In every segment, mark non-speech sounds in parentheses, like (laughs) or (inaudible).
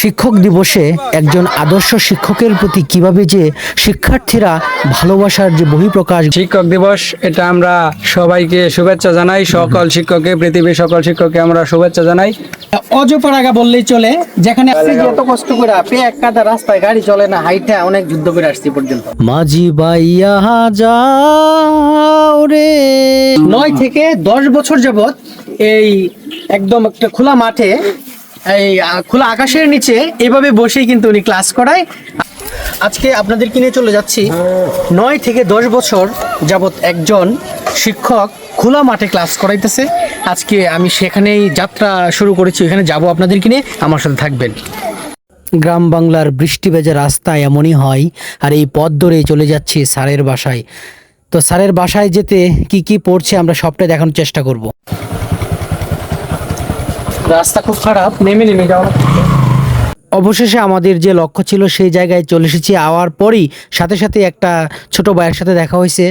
শিক্ষক দিবসে একজন আদর্শ শিক্ষকের প্রতি কীভাবে যে শিক্ষার্থীরা ভালোবাসার যে বহিঃপ্রকাশ শিক্ষক দিবস এটা আমরা সবাইকে শুভেচ্ছা জানাই। সকল শিক্ষককে পৃথিবীর সকল শিক্ষককে আমরা শুভেচ্ছা জানাই। অজপাড়াগা বললেই চলে যেখানে এত কষ্ট করে পে এক কাদা রাস্তায় গাড়ি চলে না হাইটে অনেক যুদ্ধ করে আসছি পর্যন্ত। মাঝি বাইয়া যাও রে। নয় থেকে দশ বছর যাবত এই একদম একটা খোলা মাঠে এই খোলা আকাশের নিচে এভাবে বসেই কিন্তু উনি ক্লাস করায়। আজকে আপনাদের কিনে চলে যাচ্ছি। নয় থেকে দশ বছর যাবত একজন শিক্ষক খোলা মাঠে ক্লাস করাইতেছে। আজকে আমি সেখানেই যাত্রা শুরু করেছি এখানে যাব আপনাদের কিনে। আমার সাথে থাকবেন। গ্রাম বাংলার বৃষ্টি ভেজা রাস্তা এমনই হয়, আর এই পথ ধরে চলে যাচ্ছি স্যারের বাসায়। তো স্যারের বাসায় যেতে কি কি পড়ছে আমরা সবটাই দেখানোর চেষ্টা করব। রাস্তা খুব খারাপ, নেমে নেমে যাওয়া অবশেষে আমাদের যে লক্ষ্য ছিল সেই জায়গায় চলে এসেছি। আওয়ার পরই সাথে সাথে একটা ছোট ভাইয়ের সাথে দেখা হয়েছে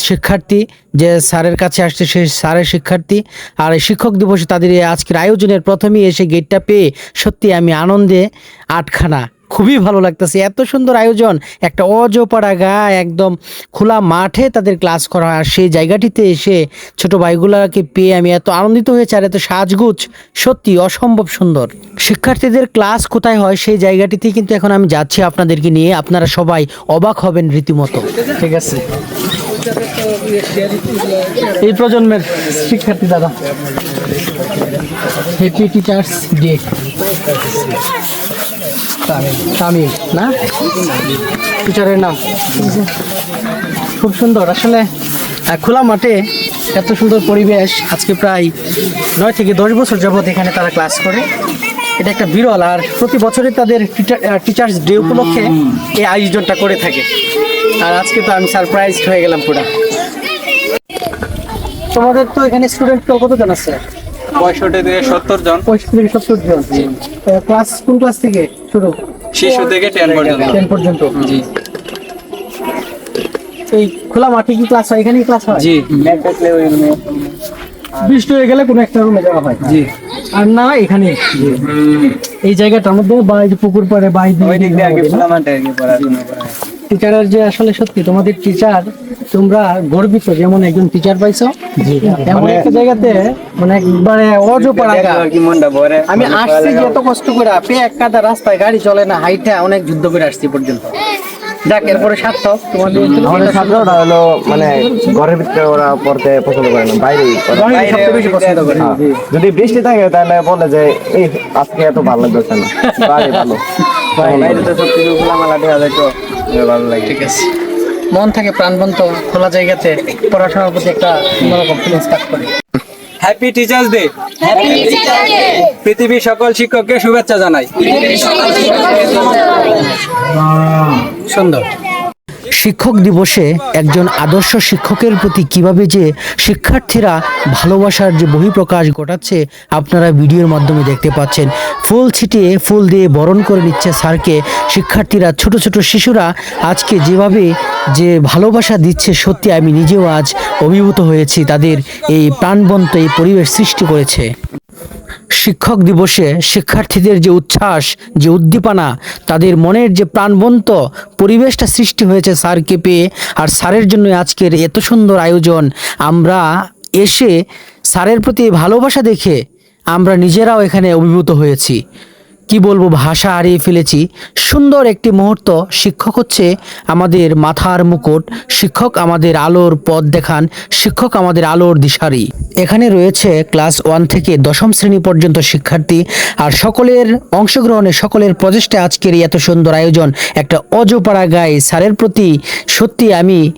শিক্ষার্থী। যে স্যারের কাছে আসছে সেই স্যারের শিক্ষার্থী। আর শিক্ষক দিবসে তাদের আজকের আয়োজনের প্রথমেই এসে গেটটা পেয়ে সত্যি আমি আনন্দে আটখানা খুবই ভালো লাগতেছে এত সুন্দর আয়োজন একটা অজপাড়া গা একদম খোলা মাঠে তাদের ক্লাস করা হয় আর সেই জায়গাটিতে এসে ছোট ভাইগুলোকে পেয়ে আমি এত আনন্দিত হয়েছি আর এত সাজগুজ সত্যি অসম্ভব সুন্দর শিক্ষার্থীদের ক্লাস কোথায় হয় সেই জায়গাটিতে কিন্তু এখন আমি যাচ্ছি আপনাদেরকে নিয়ে আপনারা সবাই অবাক হবেন রীতিমতো ঠিক আছে এই প্রজন্মের শিক্ষার্থী দাদা হ্যাপি টিচার্স ডে তামিম না? টিচারের নাম। খুব সুন্দর। আসলে খোলা মাঠে এত সুন্দর পরিবেশ আজকে প্রায় নয় থেকে দশ বছর যাবৎ এখানে তারা ক্লাস করে। এটা একটা বিরল আর প্রতি বছরই তাদের টিচার্স ডে উপলক্ষে এই আয়োজনটা করে থাকে। আর আজকে তো আমি সারপ্রাইজ হয়ে গেলাম পুরা। তোমাদের তো এখানে স্টুডেন্ট কতজন আছে? পঁয়ষট্টি থেকে সত্তর জন। পঁয়ষট্টি থেকে সত্তর জন। ক্লাস কোন ক্লাস থেকে শুরু? শিশু থেকে টেন পর্যন্ত। টেন পর্যন্ত। জি। এই খোলা মাঠে কি ক্লাস হয়? এখানেই ক্লাস হয়? জি। বৃষ্টি হয়ে গেলে কোনো একটা রুমে যাওয়া হয়। জি। আর না এখানে এই জায়গাটার মধ্যে বা এই পুকুর পাড়ে বা এই ওই দিক দিয়ে আগে খোলা মাঠে পড়াশোনা করা হয়। টিচারের যে আসলে সত্যি তোমাদের টিচার তোমরা গর্বিত যেমন একজন টিচার পাইছো এমন একটা জায়গাতে মানে একবারে ভরে? আমি আসছি যে এত কষ্ট করে এক কাদা রাস্তায় গাড়ি চলে না হাইটে অনেক যুদ্ধ করে আসছি পর্যন্ত। যাক এরপরে সার্থক তোমাদের আমাদের ছাত্ররা হলো মানে ঘরের ভিতরে ওরা পড়তে পছন্দ করে না বাইরে বেশি পছন্দ করে হ্যাঁ। যদি বৃষ্টি থাকে তাহলে বলে যে এই আজকে এত ভালো লাগছে না বাইরে ভালো। (laughs) বাইরে তো সব কিছু খোলামেলা দেওয়া যায় তো। ভালো লাগে। ঠিক আছে। মন থাকে প্রাণবন্ত খোলা জায়গাতে পড়াশোনার প্রতি একটা অন্যরকম ফিলিংস কাজ করে। হ্যাপি টিচার্স ডে পৃথিবীর সকল শিক্ষককে শুভেচ্ছা জানাই। সুন্দর। শিক্ষক দিবসে একজন আদর্শ শিক্ষকের প্রতি কীভাবে যে শিক্ষার্থীরা ভালোবাসার যে বহিঃপ্রকাশ ঘটাচ্ছে, আপনারা ভিডিওর মাধ্যমে দেখতে পাচ্ছেন। ফুল ছিটিয়ে ফুল দিয়ে বরণ করে নিচ্ছে স্যারকে। শিক্ষার্থীরা, ছোট ছোট শিশুরা আজকে যেভাবে যে ভালোবাসা দিচ্ছে, সত্যি আমি নিজেও আজ অভিভূত হয়েছি। তাদের এই প্রাণবন্ত এই পরিবেশ সৃষ্টি করেছে। শিক্ষক দিবসে শিক্ষার্থীদের যে উচ্ছ্বাস, যে উদ্দীপনা, তাদের মনের যে প্রাণবন্ত পরিবেশটা সৃষ্টি হয়েছে স্যারকে পেয়ে আর স্যারের জন্য আজকের এত সুন্দর আয়োজন। আমরা এসে স্যারের প্রতি ভালোবাসা দেখে আমরা নিজেরাও এখানে অভিভূত হয়েছি। কি বলব, ভাষা হারিয়ে ফেলেছি। সুন্দর একটি মুহূর্ত। শিক্ষক হচ্ছে আমাদের মাথার মুকুট। শিক্ষক আমাদের আলোর পথ দেখান। শিক্ষক আমাদের আলোর দিশারি। এখানে রয়েছে ক্লাস ওয়ান থেকে দশম শ্রেণি পর্যন্ত শিক্ষার্থী। আর সকলের অংশগ্রহণে সকলের প্রচেষ্টা আজকের এত সুন্দর আয়োজন। একটা অজপাড়া গায়ে স্যারের প্রতি সত্যি আমি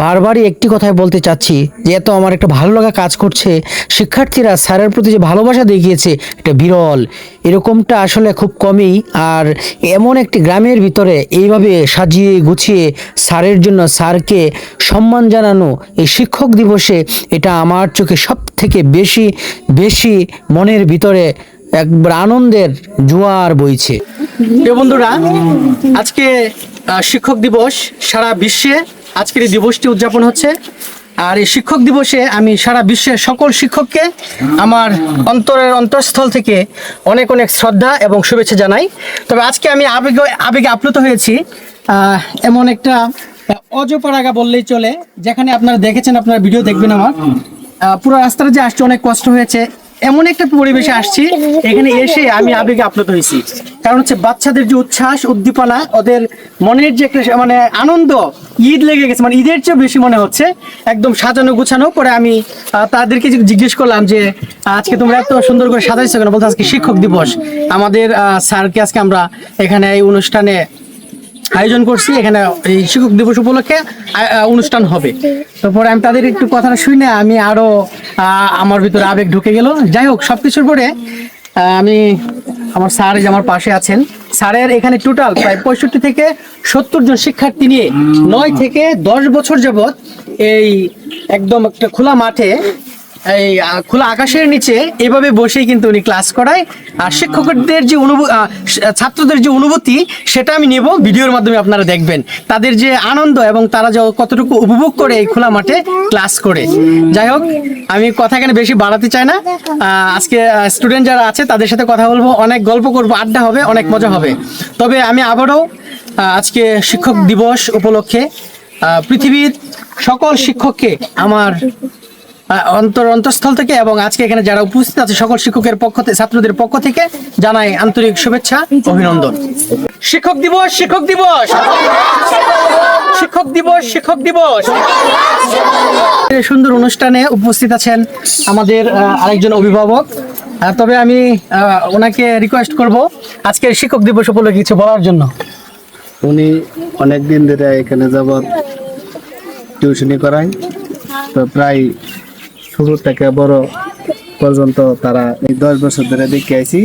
বারবারই একটি কথাই বলতে চাচ্ছি যে, এত আমার একটা ভালো লাগা কাজ করছে। শিক্ষার্থীরা স্যারের প্রতি যে ভালোবাসা দেখিয়েছে, এটা বিরল। এরকমটা আসলে খুব কমই। আর এমন একটি গ্রামের ভিতরে এইভাবে সাজিয়ে গুছিয়ে স্যারের জন্য স্যারকে সম্মান জানানো এই শিক্ষক দিবসে, এটা আমার চোখে সব থেকে বেশি বেশি মনের ভিতরে একবার আনন্দের জোয়ার বইছে। বন্ধুরা, আজকে শিক্ষক দিবস সারা বিশ্বে, আজকের এই দিবসটি উদযাপন হচ্ছে। আর এই শিক্ষক দিবসে আমি সারা বিশ্বের সকল শিক্ষককে আমার অন্তরের অন্তঃস্থল থেকে অনেক অনেক শ্রদ্ধা এবং শুভেচ্ছা জানাই। তবে আজকে আমি আবেগে আবেগে আপ্লুত হয়েছি। এমন একটা অজপরাগা বললেই চলে, যেখানে আপনারা দেখেছেন, আপনারা ভিডিও দেখবেন আমার। পুরো রাস্তাটা যে আসছে, অনেক কষ্ট হয়েছে। এমন একটা পরিবেশে আসছি, এখানে এসে আমি আবেগে আপ্লুত হয়েছি। কারণ হচ্ছে বাচ্চাদের যে উচ্ছ্বাস, উদ্দীপনা, ওদের মনের যে একটা মানে আনন্দ, ঈদ লেগে গেছে মানে ঈদের চেয়ে বেশি মনে হচ্ছে। একদম সাজানো গুছানো, পরে আমি তাদেরকে জিজ্ঞেস করলাম যে, আজকে তোমরা এত সুন্দর করে সাজাইছো কেন? বলতে আজকে শিক্ষক দিবস। আমাদের স্যারকে আজকে আমরা এখানে এই অনুষ্ঠানে আয়োজন করছি এখানে এই শিক্ষক দিবস উপলক্ষে অনুষ্ঠান হবে। তারপরে আমি তাদের একটু কথাটা শুনে আমি আরও আহ, আমার ভিতরে আবেগ ঢুকে গেল। যাই হোক সবকিছুর পরে আহ, আমি আমার স্যার যে আমার পাশে আছেন স্যারের এখানে টোটাল প্রায় পঁয়ষট্টি থেকে সত্তর জন শিক্ষার্থী নিয়ে নয় থেকে দশ বছর যাবত এই একদম একটা খোলা মাঠে এই খোলা আকাশের নিচে এভাবে বসেই কিন্তু উনি ক্লাস করায়। আর শিক্ষকদের যে অনুভূতি ছাত্রদের যে অনুভূতি, সেটা আমি নেব। ভিডিওর মাধ্যমে আপনারা দেখবেন। তাদের যে আনন্দ এবং তারা যে কতটুকু উপভোগ করে এই খোলা মাঠে ক্লাস করে। যাই হোক, আমি কথা এখানে বেশি বাড়াতে চাই না। আজকে স্টুডেন্ট যারা আছে, তাদের সাথে কথা বলব। অনেক গল্প করব, আড্ডা হবে, অনেক মজা হবে। তবে আমি আবারও আজকে শিক্ষক দিবস উপলক্ষে পৃথিবীর সকল শিক্ষককে আমার অন্তর অন্তঃস্থল থেকে এবং আজকে এখানে যারা উপস্থিত আছে, সকল শিক্ষকের পক্ষ থেকে, ছাত্রদের পক্ষ থেকে জানাই আন্তরিক শুভেচ্ছা, অভিনন্দন। শিক্ষক দিবস শিক্ষক দিবস! শিক্ষক দিবস শিক্ষক দিবস! সুন্দর অনুষ্ঠানে উপস্থিত আছেন আমাদের আরেকজন অভিভাবক। তবে আমি ওনাকে রিকোয়েস্ট করব আজকে শিক্ষক দিবস উপলক্ষে কিছু বলার জন্য। উনি অনেক দিন ধরে এখানে যাবৎ টিউশনি করায়, তো প্রায় শুরু থেকে বড় পর্যন্ত তারা এই দশ বছর ধরে দেখে আইছি,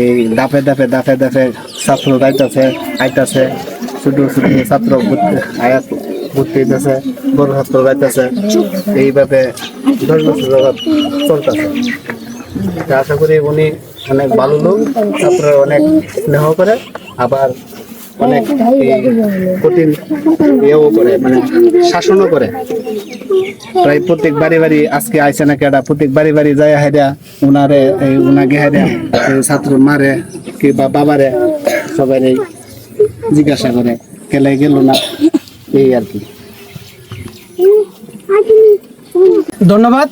এই দাপে দাপে দাপে দাপে ছাত্র যাইতেছে, আইতাছে, শুধু শুধু ছাত্র আয়াত ভর্তি হইতেছে, বড় ছাত্র যাইতেছে। এইভাবে দশ বছর চলতেছে। আশা করি উনি অনেক ভালো লোক, ছাত্ররা অনেক স্নেহ করে, আবার অনেক কঠিন ইয়েও করে মানে শাসনও করে। প্রায় প্রত্যেক বাড়ি বাড়ি আজকে আইসে না কেডা প্রত্যেক বাড়ি বাড়ি যায় হেডা উনারে, এই উনাকে হেডা ছাত্র মারে কি বা বাবারে সবাই জিজ্ঞাসা করে কেলে গেল না? এই আর কি। ধন্যবাদ।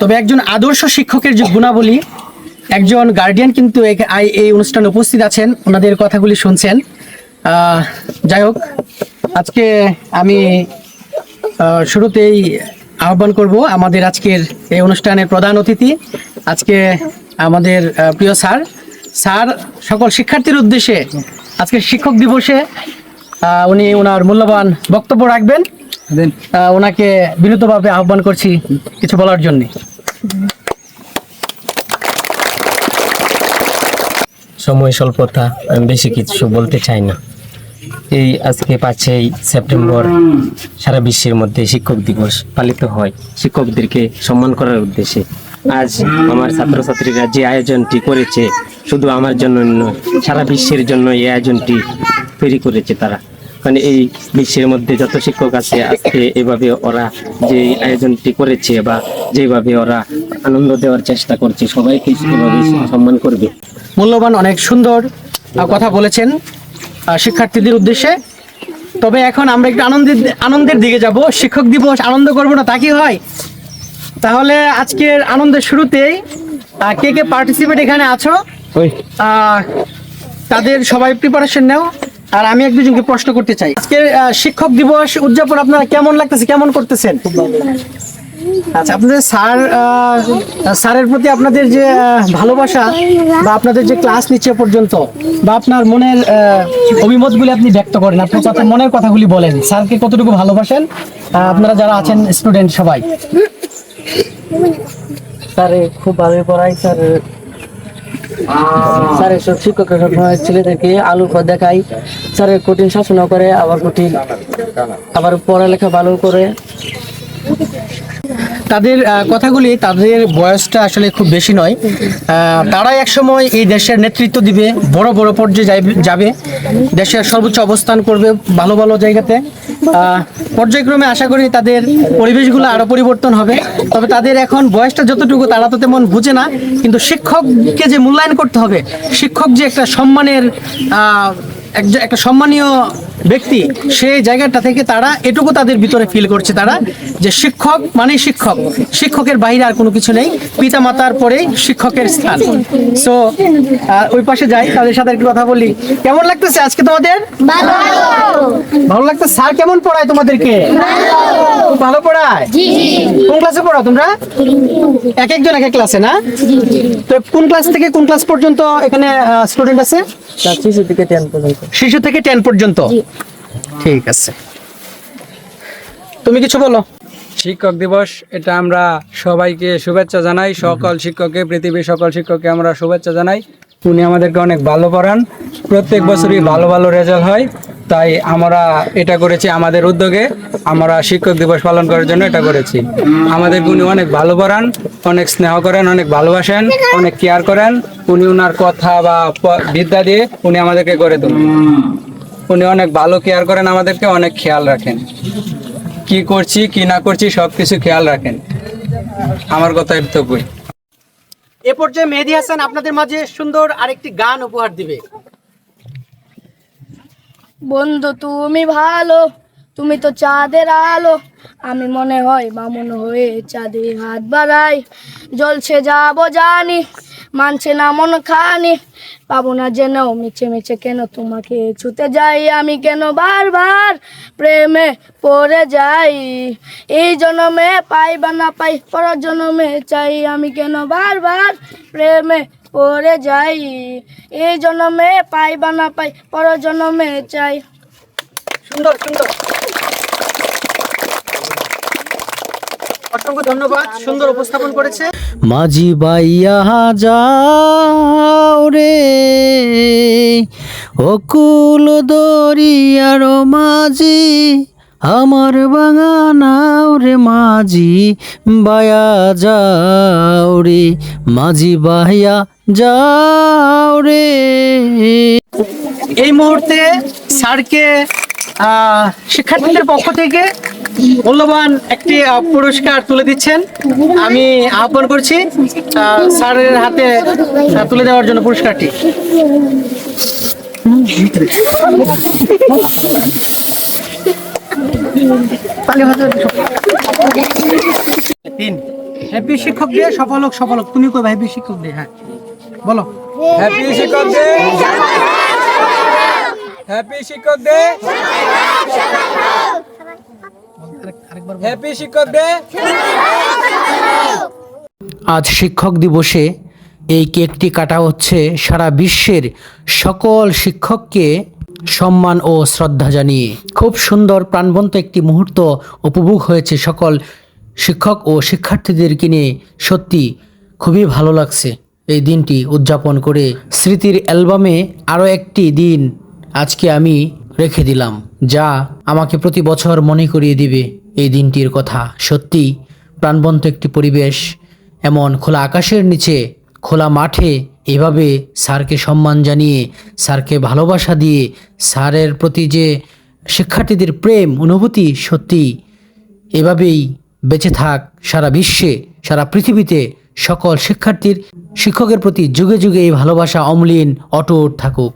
তবে একজন আদর্শ শিক্ষকের যে গুণাবলী, একজন গার্ডিয়ান কিন্তু এই অনুষ্ঠানে উপস্থিত আছেন, ওনাদের কথাগুলি শুনছেন। যাই হোক আজকে আমি শুরুতেই আহ্বান করব আমাদের আজকের এই অনুষ্ঠানের প্রধান অতিথি। আজকে আমাদের প্রিয় স্যার। স্যার সকল শিক্ষার্থীর উদ্দেশ্যে আজকে শিক্ষক দিবসে উনি ওনার মূল্যবান বক্তব্য রাখবেন। ওনাকে বিনীতভাবে আহ্বান করছি কিছু বলার জন্য। সময় স্বল্পতা আমি বেশি কিছু বলতে চাই না। এই আজকে পাঁচই সেপ্টেম্বর সারা বিশ্বের মধ্যে শিক্ষক দিবস পালিত হয়। শিক্ষকদেরকে সম্মান করার উদ্দেশ্যে। আজ আমার ছাত্রছাত্রীরা যে আয়োজনটি করেছে, শুধু আমার জন্য নয়, সারা বিশ্বের জন্য এই আয়োজনটি তৈরি করেছে তারা। মানে এই বিশ্বের মধ্যে যত শিক্ষক আছে, আজকে এভাবে ওরা যে আয়োজনটি করেছে বা যেভাবে ওরা আনন্দ দেওয়ার চেষ্টা করছে, সবাইকে সম্মান করবে। মূল্যবান, অনেক সুন্দর কথা বলেছেন। শিক্ষার্থীদের উদ্দেশ্যে। তবে এখন আমরা একটু আনন্দের আনন্দের দিকে যাব। শিক্ষক দিবস আনন্দ করব না তা কি হয়? তাহলে আজকের আনন্দের শুরুতেই আহ, কে কে পার্টিসিপেট এখানে আছো? আহ, তাদের সবাই প্রিপারেশন নাও। আর আমি এক দুজনকে প্রশ্ন করতে চাই। আজকের শিক্ষক দিবস উদযাপন আপনারা কেমন লাগতেছে? কেমন করতেছেন? আচ্ছা আপনাদের স্যার স্যারের প্রতি আপনাদের যে ভালোবাসা বা আপনাদের যে ক্লাস নিচ্ছে পর্যন্ত বা আপনার মনের অভিমতগুলি আপনি ব্যক্ত করেন, আপনার কথা, মনের কথাগুলি বলেন, স্যারকে কতটুকু ভালোবাসেন? আপনারা যারা আছেন স্টুডেন্ট সবাই। স্যারে, খুব ভালো পড়ায় স্যার। স্যারের সব শিক্ষকের সবসময় ছেলেদেরকে আলু পথ দেখায় স্যারের কঠিন শাসনও করে, আবার কঠিন, আবার পড়ালেখা ভালো করে। তাদের কথাগুলি তাদের বয়সটা আসলে খুব বেশি নয়। আহ, তারা একসময় এই দেশের নেতৃত্ব দিবে বড় বড় পর্যায়ে যাবে। দেশের সর্বোচ্চ অবস্থান করবে ভালো ভালো জায়গাতে। পর্যায়ক্রমে আশা করি তাদের পরিবেশগুলো আরও পরিবর্তন হবে। তবে তাদের এখন বয়সটা যতটুকু তারা তো তেমন বুঝে না কিন্তু শিক্ষককে যে মূল্যায়ন করতে হবে শিক্ষক যে একটা সম্মানের একটা সম্মানীয় ব্যক্তি সেই জায়গাটা থেকে তারা এটুকু তাদের ভিতরে ফিল করছে তারা যে শিক্ষক মানে শিক্ষক। শিক্ষকের বাইরে আর কোনো কিছু নেই। পিতা মাতার পরেই শিক্ষকের স্থান। সো ওই পাশে যাই, তাদের সাথে একটু কথা বলি। কেমন লাগতেছে আজকে তোমাদের? ভালো লাগতো স্যার কেমন পড়ায় তোমাদেরকে? খুব ভালো পড়ায়? কোন ক্লাসে পড়াও তোমরা? এক একজন এক এক ক্লাসে না? তো কোন ক্লাস থেকে কোন ক্লাস পর্যন্ত এখানে স্টুডেন্ট আছে? শিশু থেকে টেন পর্যন্ত। শিশু থেকে টেন পর্যন্ত? ঠিক আছে। তুমি কিছু বলো। শিক্ষক দিবস এটা আমরা সবাইকে শুভেচ্ছা জানাই। সকল শিক্ষককে পৃথিবীর সকল শিক্ষককে আমরা শুভেচ্ছা জানাই। উনি আমাদেরকে অনেক ভালো পড়ান। প্রত্যেক বছরই ভালো ভালো রেজাল্ট হয়। তাই আমরা এটা করেছি আমাদের উদ্যোগে। আমরা শিক্ষক দিবস পালন করার জন্য এটা করেছি। আমাদের উনি অনেক ভালো পড়ান, অনেক স্নেহ করেন, অনেক ভালোবাসেন, অনেক কেয়ার করেন। উনি ওনার কথা বা বিদ্যা দিয়ে উনি আমাদেরকে করে তোলেন। উনি অনেক ভালো কেয়ার করেন আমাদেরকে, অনেক খেয়াল রাখেন। কি করছি, কি না করছি, সবকিছু খেয়াল রাখেন। আমার কথা এটুকুই এ পর্যায়ে মেহেদি হাসান আপনাদের মাঝে সুন্দর আরেকটি গান উপহার দিবে। বন্ধু, তুমি ভালো, তুমি তো চাঁদের আলো। আমি মনে হয় বামন হয়ে চাঁদে হাত বাড়াই। জলছে যাব জানি মানছে না মন খানি। পাবো না যেন মিছে মিছে কেন তোমাকে ছুতে যাই? আমি কেন বারবার প্রেমে পড়ে যাই? এই জন্মে পাই বা না পাই, পরের জন্মে চাই। আমি কেন বারবার প্রেমে পড়ে যাই। এই জন্মে পাই বা না পাই পর জন্মে চাই। সুন্দর সুন্দর। অসংখ্য ধন্যবাদ সুন্দর উপস্থাপন করেছে। মাঝি বাইয়া যাও রে। অকুল দরিয়ার মাঝি আমার বাগানাও রে মাঝি বায়া যাও রে। মাঝি বাহিয়া যাও রে। এই মুহূর্তে স্যারকে আহ, শিক্ষার্থীদের পক্ষ থেকে মূল্যবান একটি পুরস্কার তুলে দিচ্ছেন। আমি আহ্বান করছি স্যারের হাতে তুলে দেওয়ার জন্য পুরস্কারটি। তিন। হ্যাপি শিক্ষক ডে সফল হোক সফল হোক। তুমি কই হ্যাপি শিক্ষক ডে হ্যাঁ। বলো। হ্যাপি শিক্ষক ডে হ্যাপি শিক্ষক ডে হ্যাপি শিক্ষক ডে আজ শিক্ষক দিবসে এই কেকটি কাটা হচ্ছে সারা বিশ্বের সকল শিক্ষককে সম্মান ও শ্রদ্ধা জানিয়ে। খুব সুন্দর প্রাণবন্ত একটি মুহূর্ত উপভোগ হয়েছে সকল শিক্ষক ও শিক্ষার্থীদেরকে নিয়ে। সত্যি খুবই ভালো লাগছে। এই দিনটি উদযাপন করে স্মৃতির অ্যালবামে আরও একটি দিন আজকে আমি রেখে দিলাম, যা আমাকে প্রতি বছর মনে করিয়ে দিবে এই দিনটির কথা। সত্যি, প্রাণবন্ত একটি পরিবেশ, এমন খোলা আকাশের নিচে, খোলা মাঠে, এভাবে স্যারকে সম্মান জানিয়ে, স্যারকে ভালোবাসা দিয়ে, স্যারের প্রতি যে শিক্ষার্থীদের প্রেম, অনুভূতি সত্যি, এভাবেই বেঁচে থাক সারা বিশ্বে, সারা পৃথিবীতে সকল শিক্ষার্থীর শিক্ষকের প্রতি যুগে যুগে এই ভালোবাসা অমলিন অটুট থাকুক।